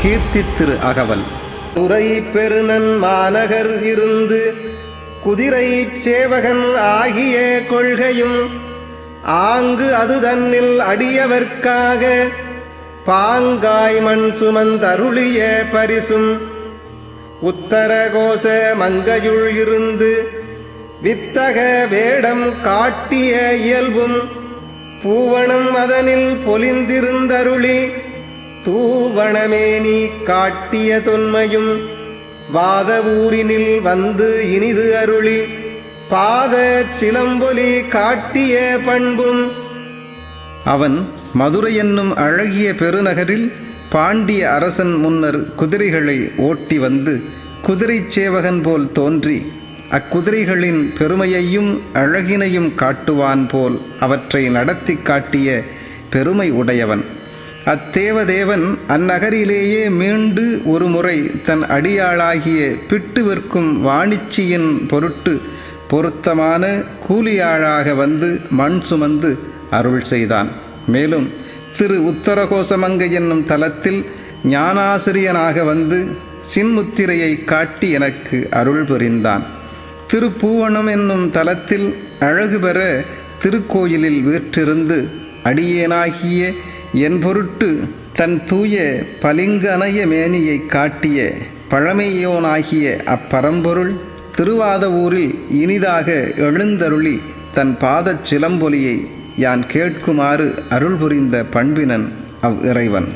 திரு அகவல் துறை பெருநன் மாநகர் இருந்து குதிரை சேவகன் ஆகிய கொள்கையும் ஆங்கு அது தன்னில் அடியவர்க்காக பாங்காய் மண் சுமந்தருளிய பரிசும் உத்தரகோச மங்கையுள் இருந்து வித்தக வேடம் காட்டிய இயல்பும் பூவணம் அதனில் பொலிந்திருந்தருளி தூவணமேனி காட்டிய தொன்மையும் வாத ஊரினில் வந்து இனிது அருளி பாத சிலம்பொலி காட்டிய பண்பும். அவன் மதுரை என்னும் அழகிய பெருநகரில் பாண்டிய அரசன் முன்னர் குதிரைகளை ஓட்டி வந்து குதிரைச் சேவகன் போல் தோன்றி அக்குதிரைகளின் பெருமையையும் அழகினையும் காட்டுவான் போல் அவற்றை நடத்தி காட்டிய பெருமை உடையவன். அத்தேவதேவன் அந்நகரிலேயே மீண்டு ஒரு முறை தன் அடியாளாகிய பிட்டு விற்கும் வாணிச்சியின் பொருட்டு பொருத்தமான கூலியாளாக வந்து மண் சுமந்து அருள் செய்தான். மேலும் திரு உத்தரகோசமங்கை என்னும் தலத்தில் ஞானாசிரியனாக வந்து சின்முத்திரையை காட்டி எனக்கு அருள் புரிந்தான். திருப்பூவனம் என்னும் தலத்தில் அழகு பெற திருக்கோயிலில் வீற்றிருந்து அடியேனாகிய என் பொருட்டு தன் தூய பலிங்கனைய மேனியை காட்டிய பழமையோனாகிய அப்பரம்பொருள் திருவாதவூரில் இனிதாக எழுந்தருளி தன் பாதச் சிலம்பொலியை யான் கேட்குமாறு அருள் புரிந்த பண்பினன் அவ் இறைவன்.